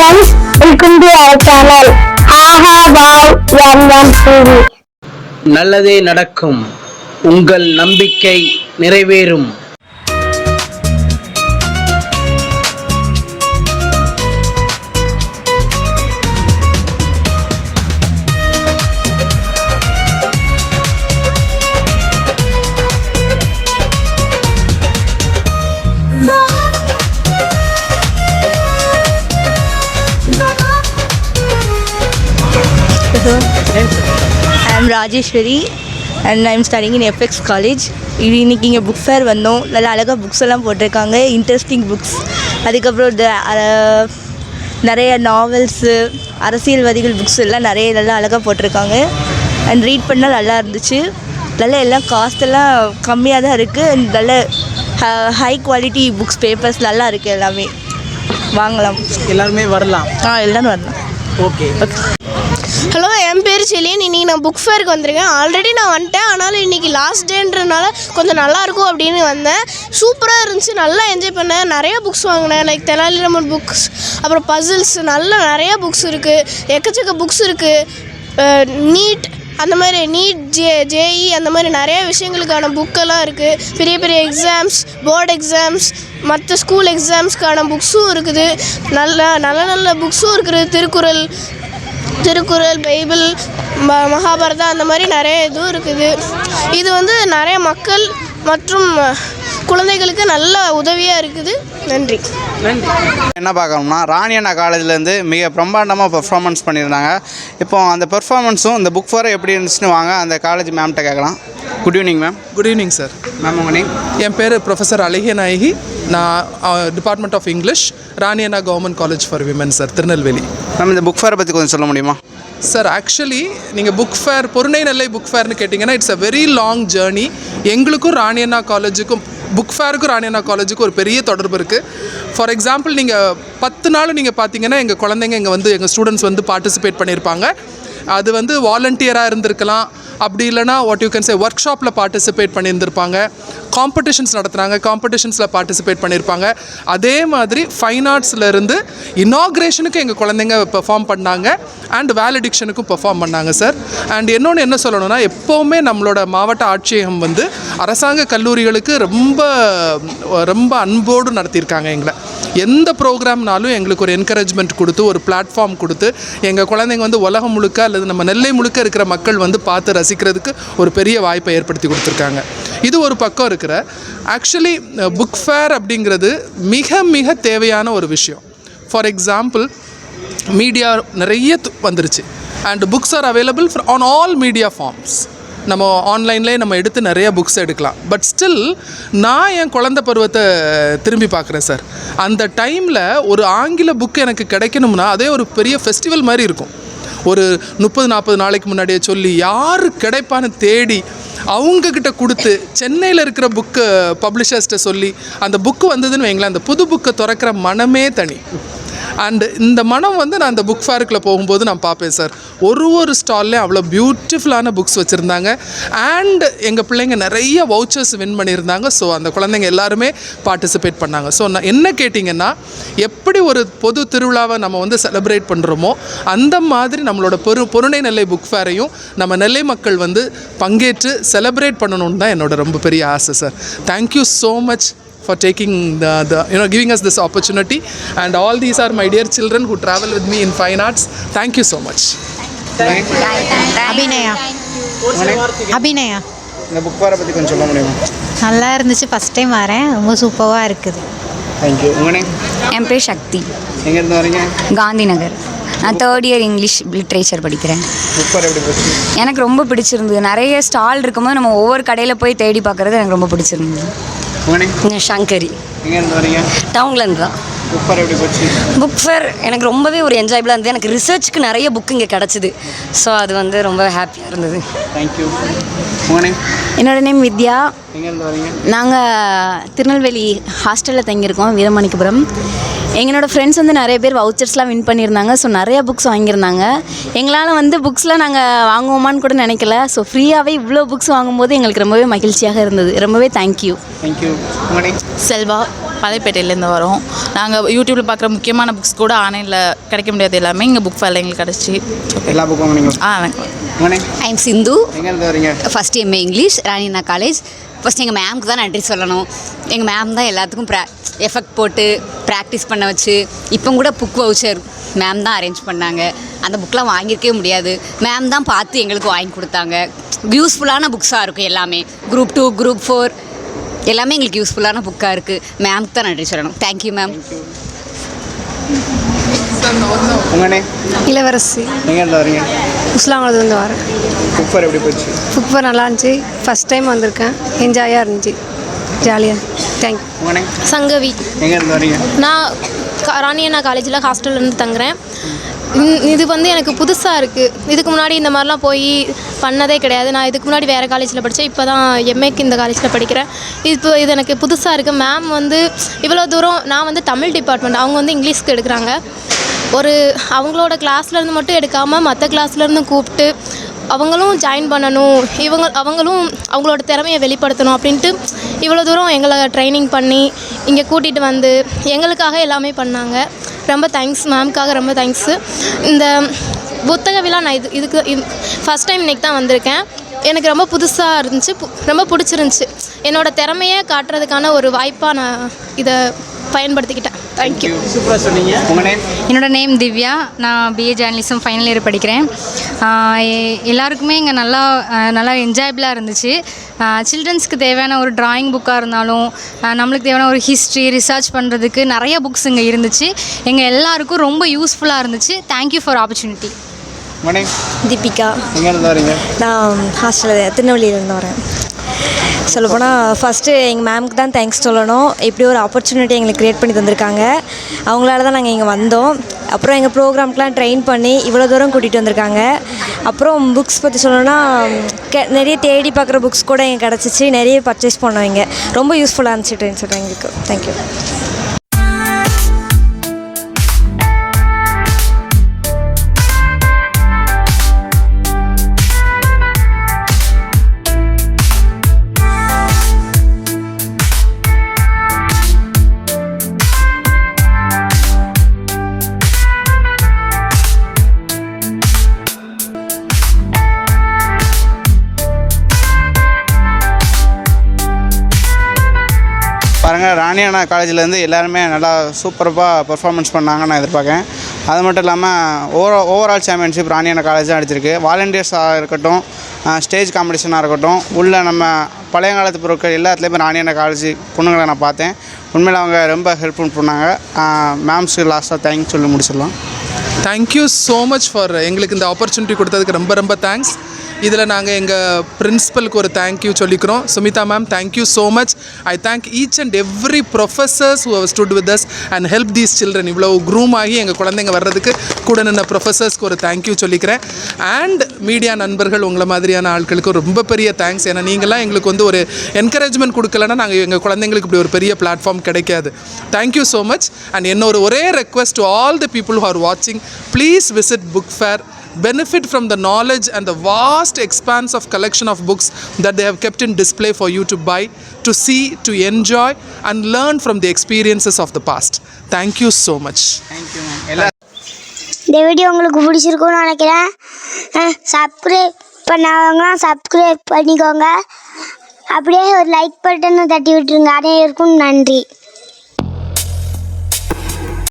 Friends welcome to our channel Aha wow M TV நல்லதே நடக்கும் உங்கள் நம்பிக்கை நிறைவேறும் I am Rajeswari and I am studying in FX college இது இன்னைக்கு இங்கே புக் ஃபேர் வந்தோம். நல்லா அழகாக புக்ஸ் எல்லாம் போட்டிருக்காங்க. இன்ட்ரெஸ்டிங் புக்ஸ் அதுக்கப்புறம் இந்த நிறைய நாவல்ஸு அரசியல்வாதிகள் புக்ஸ் எல்லாம் நிறைய நல்லா அழகாக போட்டிருக்காங்க. அண்ட் ரீட் பண்ணால் நல்லா இருந்துச்சு. நல்ல எல்லாம் காஸ்ட் எல்லாம் கம்மியாக தான் இருக்குது நல்ல ஹை குவாலிட்டி புக்ஸ் பேப்பர்ஸ் நல்லா இருக்குது எல்லாமே. வாங்கலாம். எல்லாருமே வரலாம். ஆ எல்லோரும் வரலாம். ஓகே ஹலோ என் பேர் செலியன் இன்னைக்கு நான் புக் ஃபேருக்கு வந்திருக்கேன். ஆல்ரெடி நான் வந்துட்டேன். ஆனாலும் இன்றைக்கி லாஸ்ட் டேன்றனால கொஞ்சம் நல்லாயிருக்கும் அப்படின்னு வந்தேன். சூப்பராக இருந்துச்சு. நல்லா என்ஜாய் பண்ணேன். நிறைய புக்ஸ் வாங்கினேன். லைக் தெனாலிராமன் புக்ஸ் அப்புறம் பசில்ஸ் நல்ல நிறைய புக்ஸ் இருக்குது எக்கச்சக்க புக்ஸ் இருக்குது நீட் அந்த மாதிரி நீட் ஜே ஜேஇ அந்த மாதிரி நிறைய விஷயங்களுக்கான புக்கெல்லாம் இருக்குது பெரிய பெரிய எக்ஸாம்ஸ் போர்டு எக்ஸாம்ஸ் மற்ற ஸ்கூல் எக்ஸாம்ஸ்க்கான புக்ஸும் இருக்குது. நல்ல நல்ல நல்ல புக்ஸும் இருக்குது. திருக்குறள் திருக்குறள் பைபிள் ம மகாபாரதா அந்த மாதிரி நிறைய இதுவும் இருக்குது. இது வந்து நிறைய மக்கள் மற்றும் குழந்தைகளுக்கு நல்ல உதவியாக இருக்குது. நன்றி. என்ன பார்க்கணும்னா ராணி அண்ணா காலேஜ்லேருந்து மிக பிரம்மாண்டமாக பெர்ஃபார்மன்ஸ் பண்ணியிருந்தாங்க. இப்போ அந்த பெர்ஃபார்மன்ஸும் இந்த புக் ஃபேர் எப்படி இருந்துச்சுன்னு வாங்க அந்த காலேஜ் மேம்கிட்ட கேட்கலாம். Good evening ma'am good evening sir ma'am உங்கள் நேம் என் பேர் ப்ரொஃபஸர் அழகிய நாயகி. நான் department of English Rani Anna government college for women sir Tirunelveli. Ma'am இந்த புக் ஃபேரை பற்றி கொஞ்சம் சொல்ல முடியுமா? சார் ஆக்சுவலி நீங்கள் book fair Porunai Nellai book ஃபேர்னு கேட்டிங்கன்னா it's a very long journey எங்களுக்கும் ராணியண்ணா காலேஜுக்கும் புக் ஃபேருக்கும் ராணியண்ணா காலேஜுக்கும் ஒரு பெரிய தொடர்பு இருக்குது ஃபார் எக்ஸாம்பிள் நீங்கள் பத்து நாள் நீங்கள் பார்த்தீங்கன்னா எங்கள் குழந்தைங்க இங்கே வந்து எங்கள் ஸ்டூடெண்ட்ஸ் வந்து பார்ட்டிசிபேட் பண்ணியிருப்பாங்க அது வந்து வாலண்டியராக இருந்திருக்கலாம். அப்படி இல்லைனா what you can say work ஷாப்பில் பார்ட்டிசிபேட் பண்ணியிருந்திருப்பாங்க. காம்படிஷன்ஸ் நடத்துகிறாங்க காம்படிஷன்ஸில் பார்ட்டிசிபேட் பண்ணியிருப்பாங்க. அதே மாதிரி ஃபைன் ஆர்ட்ஸ்லேருந்து இனாக்ரேஷனுக்கு எங்கள் குழந்தைங்க பெர்ஃபார்ம் பண்ணாங்க. அண்ட் வேலடிக்ஷனுக்கும் பெர்ஃபார்ம் பண்ணாங்க சார் அண்ட் இன்னொன்று என்ன சொல்லணும்னா எப்போவுமே நம்மளோட மாவட்ட ஆட்சியகம் வந்து அரசாங்க கல்லூரிகளுக்கு ரொம்ப ரொம்ப அன்போடு நடத்தியிருக்காங்க எங்களை. எந்த ப்ரோக்ராம்னாலும் எங்களுக்கு ஒரு என்கரேஜ்மெண்ட் கொடுத்து ஒரு பிளாட்ஃபார்ம் கொடுத்து எங்கள் குழந்தைங்க வந்து உலகம் முழுக்க அல்லது நம்ம நெல்லை முழுக்க இருக்கிற மக்கள் வந்து பார்த்து ரசிக்கிறதுக்கு ஒரு பெரிய வாய்ப்பை ஏற்படுத்தி கொடுத்துருக்காங்க. இது ஒரு பக்கம் இருக்கிற. ஆக்சுவலி புக் ஃபேர் அப்படிங்கிறது மிக மிக தேவையான ஒரு விஷயம். ஃபார் எக்ஸாம்பிள் மீடியா நிறைய து- வந்துருச்சு. And books are available on all media forms நம்ம ஆன்லைன்லேயே நம்ம எடுத்து நிறைய புக்ஸ் எடுக்கலாம். பட் ஸ்டில் நான் என் குழந்த பருவத்தை திரும்பி பார்க்குறேன் சார் அந்த டைமில் ஒரு ஆங்கில புக் எனக்கு கிடைக்கணும்னா அதே ஒரு பெரிய ஃபெஸ்டிவல் மாதிரி இருக்கும். ஒரு முப்பது நாற்பது நாளைக்கு முன்னாடியே சொல்லி யார் கிடைப்பான்னு தேடி அவங்கக்கிட்ட கொடுத்து சென்னையில் இருக்கிற புக்கு பப்ளிஷர்ஸ்கிட்ட சொல்லி அந்த புக்கு வந்ததுன்னு வைங்களேன் அந்த புது புக்கை திறக்கிற மனமே தனி. அண்டு இந்த மனம் வந்து நான் அந்த புக் ஃபேருக்குள்ளே போகும்போது நான் பார்ப்பேன் சார் ஒரு ஒரு ஸ்டால்லையும் அவ்வளோ பியூட்டிஃபுல்லான புக்ஸ் வச்சுருந்தாங்க. அண்டு எங்கள் பிள்ளைங்க நிறைய வவுச்சர்ஸ் வின் பண்ணியிருந்தாங்க. ஸோ அந்த குழந்தைங்க எல்லாருமே பார்ட்டிசிபேட் பண்ணாங்க. ஸோ நான் என்ன கேட்டிங்கன்னா எப்படி ஒரு பொது திருவிழாவை நம்ம வந்து செலிப்ரேட் பண்ணுறோமோ அந்த மாதிரி நம்மளோட பொரு பொருணை நெல்லை புக் ஃபேரையும் நம்ம நெல்லை மக்கள் வந்து பங்கேற்று செலிப்ரேட் பண்ணணும்னு தான் என்னோட ரொம்ப பெரிய ஆசை sir thank you so much for taking the, the you know giving us this opportunity. And all these are my dear children who travel with me in fine arts. Thank you so much. Abinaya. Abinaya. இந்த book ஃபேரை பற்றி கொஞ்சம் சொல்ல முடியுமா? நல்லா இருந்துச்சு. First time வரேன். ரொம்ப சூப்பராக இருக்குது. தேங்க்யூ உங்கள் நேம் என் பேர் சக்தி. எங்கேருந்து வரீங்க? காந்தி நகர் நான் தேர்ட் இயர் இங்கிலீஷ் லிட்ரேச்சர் படிக்கிறேன். ஃபேர் எனக்கு ரொம்ப பிடிச்சிருந்தது. நிறைய ஸ்டால் இருக்கும்போது நம்ம ஒவ்வொரு கடையில் போய் தேடி பார்க்குறது எனக்கு ரொம்ப பிடிச்சிருந்தது. சங்கரி டவுன்லேருந்து தான். புக் ஃபேர் எப்படி போச்சு? புக் ஃபேர் எனக்கு ரொம்பவே ஒரு என்ஜாயபிளாக இருந்தது. எனக்கு ரிசர்ச்சுக்கு நிறைய புக் இங்கே கிடச்சிது. ஸோ அது வந்து ரொம்ப ஹாப்பியாக இருந்தது. தேங்க்யூ என்னோட நேம் வித்யா. நாங்கள் திருநெல்வேலி ஹாஸ்டலில் தங்கியிருக்கோம் வீரமாணிக்கபுரம் எங்களோட ஃப்ரெண்ட்ஸ் வந்து நிறைய பேர் வவுச்சர்ஸ்லாம் வின் பண்ணியிருந்தாங்க. ஸோ நிறைய புக்ஸ் வாங்கியிருந்தாங்க. எங்களால் வந்து புக்ஸ்லாம் நாங்கள் வாங்குவோமான்னு கூட நினைக்கல. ஸோ ஃப்ரீயாகவே இவ்வளோ புக்ஸ் வாங்கும்போது எங்களுக்கு ரொம்பவே மகிழ்ச்சியாக இருந்தது. ரொம்பவே தேங்க்யூ தேங்க்யூ செல்வா. பாதைப்பேட்டையிலேருந்து வரோம். நாங்கள் யூடியூப்பில் பார்க்குற முக்கியமான புக்ஸ் கூட ஆன்லைனில் கிடைக்க முடியாது எல்லாமே. இங்கே புக் ஃபேரில் எங்களுக்கு கிடச்சி. எல்லா புக்கும் நீங்கள் ஆ I'm Sindhu first MA English Rani Anna college first எங்கள் மேம்க்கு தான் நன்றி சொல்லணும். எங்கள் மேம் தான் எல்லாத்துக்கும் ப்ரா எஃபெக்ட் போட்டு ப்ராக்டிஸ் பண்ண வச்சு இப்போ கூட புக் வவுச்சர் மேம் தான் அரேஞ்ச் பண்ணாங்க. அந்த புக்கெலாம் வாங்கியிருக்கவே முடியாது. மேம் தான் பார்த்து எங்களுக்கு வாங்கி கொடுத்தாங்க. யூஸ்ஃபுல்லான புக்ஸாக இருக்கும் எல்லாமே. குரூப் டூ குரூப் ஃபோர் எல்லாமே எங்களுக்கு யூஸ்ஃபுல்லான புக்காக இருக்குது மேம்க்கு தான் நன்றி சொல்லணும். தேங்க்யூ மேம் உங்கனே இளவரசி. முஸ்லாமலேருந்து வரேன். புக் ஃபேர் எப்படி போச்சு? புக் ஃபேர் நல்லா இருந்துச்சு. ஃபஸ்ட் டைம் வந்திருக்கேன். என்ஜாயாக இருந்துச்சு. ஜாலியாக தேங்க்யூ சங்கவி. நான் க- ராணி அண்ணா காலேஜில் ஹாஸ்டல்ல இருந்து தங்குறேன். இது வந்து எனக்கு புதுசாக இருக்குது இதுக்கு முன்னாடி இந்த மாதிரிலாம் போய் பண்ணதே கிடையாது. நான் இதுக்கு முன்னாடி வேறு காலேஜில் படித்தேன் இப்போ தான் எம்ஏக்கு இந்த காலேஜில் படிக்கிறேன். இப்போ இது எனக்கு புதுசாக இருக்குது மேம் வந்து இவ்வளோ தூரம் நான் வந்து தமிழ் டிபார்ட்மெண்ட் அவங்க வந்து இங்கிலீஷ்க்கு எடுக்கிறாங்க. ஒரு அவங்களோட கிளாஸ்லேருந்து மட்டும் எடுக்காமல் மற்ற கிளாஸ்லேருந்து கூப்பிட்டு அவங்களும் ஜாயின் பண்ணணும். இவங்க அவங்களும் அவங்களோட திறமையை வெளிப்படுத்தணும் அப்படின்ட்டு இவ்வளோ தூரம் எங்களை ட்ரைனிங் பண்ணி இங்கே கூட்டிகிட்டு வந்து எங்களுக்காக எல்லாமே பண்ணாங்க. ரொம்ப தேங்க்ஸ் மேம்க்காக ரொம்ப தேங்க்ஸு இந்த புத்தக விழா நான் இது இதுக்கு இது ஃபஸ்ட் டைம் இன்றைக்கி தான் வந்திருக்கேன். எனக்கு ரொம்ப புதுசாக இருந்துச்சு பு- ரொம்ப பிடிச்சிருந்துச்சி. என்னோடய திறமையை காட்டுறதுக்கான ஒரு வாய்ப்பாக நான் இதை பயன்படுத்திக்கிட்டேன். தேங்க்யூ சூப்பராக சொன்னீங்க. உங்கள் நேம் என்னோட நேம் திவ்யா. நான் பிஏ ஜேர்னலிசம் ஃபைனல் இயர் படிக்கிறேன். எல்லாருக்குமே இங்கே நல்லா நல்லா என்ஜாயபிளாக இருந்துச்சு. சில்ட்ரன்ஸ்க்கு தேவையான ஒரு டிராயிங் புக்காக இருந்தாலும் நம்மளுக்கு தேவையான ஒரு ஹிஸ்ட்ரி ரிசர்ச் பண்ணுறதுக்கு நிறைய புக்ஸ் இங்கே இருந்துச்சு. எங்கள் எல்லாருக்கும் ரொம்ப யூஸ்ஃபுல்லாக இருந்துச்சு. Thank you for opportunity Deepika. நான் ஹாஸ்டலில் திருநெல்வேலியிலேருந்து வரேன். சொல்லப்போனால் ஃபஸ்ட்டு எங்கள் மேம்க்கு தான் தேங்க்ஸ் சொல்லணும். இப்படி ஒரு ஆப்பர்ச்சுனிட்டி எங்களுக்கு க்ரியேட் பண்ணி தந்திருக்காங்க. அவங்களால தான் நாங்கள் இங்கே வந்தோம். அப்புறம் எங்கள் ப்ரோக்ராம்க்கெலாம் ட்ரெயின் பண்ணி இவ்வளோ தூரம் கூட்டிகிட்டு வந்திருக்காங்க. அப்புறம் புக்ஸ் பற்றி சொல்லணும்னா கெ நிறைய தேடி பார்க்குற புக்ஸ் கூட எங்களுக்கு கிடச்சிச்சு. நிறைய பர்ச்சேஸ் பண்ணோம் இங்கே. ரொம்ப யூஸ்ஃபுல்லாக இருந்துச்சு ட்ரெயின் சொல்கிறேன் எங்களுக்கு. தேங்க்யூ பாருங்கள் ராணியானா காலேஜ்லேருந்து எல்லாருமே நல்லா சூப்பராக பர்ஃபார்மன்ஸ் பண்ணாங்க நான் எதிர்பார்க்கேன் அது மட்டும் இல்லாமல் over overall championship Rani Anna college தான் அடிச்சிருக்கு. வாலண்டியர்ஸாக இருக்கட்டும் ஸ்டேஜ் காம்படிஷனாக இருக்கட்டும் உள்ளே நம்ம பழைய காலத்து பொருட்கள் எல்லாத்துலேயுமே ராணியானா காலேஜ் பொண்ணுங்களை நான் பார்த்தேன். உண்மையில் அவங்க ரொம்ப ஹெல்ப்ஃபுல் பண்ணாங்க. மேம்ஸுக்கு லாஸ்ட்டாக தேங்க்ஸ் சொல்லி முடிச்சிடலாம். தேங்க்யூ ஸோ மச் ஃபார் எங்களுக்கு இந்த ஆப்பர்ச்சுனிட்டி கொடுத்ததுக்கு ரொம்ப ரொம்ப தேங்க்ஸ் இதில் நாங்கள் எங்கள் பிரின்ஸிபலுக்கு ஒரு தேங்க்யூ சொல்லிக்கிறோம். Sumitha ma'am thank you so much I thank each and every professors who stood with us and help these children இவ்வளோ க்ரூம் ஆகி எங்கள் குழந்தைங்க வர்றதுக்கு கூட நின்ன ப்ரொஃபஸர்ஸ்க்கு ஒரு தேங்க்யூ சொல்லிக்கிறேன். அண்ட் மீடியா நண்பர்கள் உங்களை மாதிரியான ஆட்களுக்கு ரொம்ப பெரிய தேங்க்ஸ் ஏன்னா நீங்களாம் எங்களுக்கு வந்து ஒரு என்கரேஜ்மெண்ட் கொடுக்கலன்னா நாங்கள் எங்கள் குழந்தைங்களுக்கு இப்படி ஒரு பெரிய பிளாட்ஃபார்ம் கிடைக்காது. தேங்க்யூ ஸோ மச் அண்ட் என்னோட ஒரே request to all the people who are வாட்சிங் please visit book fair benefit from the knowledge and the vast expanse of collection of books that they have kept in display for you to buy to see to enjoy and learn from the experiences of the past thank you so much thank you ma'am எல்லா இந்த video உங்களுக்கு பிடிச்சிருக்கும்னு நினைக்கிறேன் subscribe பண்ணாதவங்களாம் subscribe பண்ணிக்கோங்க அப்படியே ஒரு like பட்டனும் தட்டி விட்டுருங்க அனைவருக்கும் நன்றி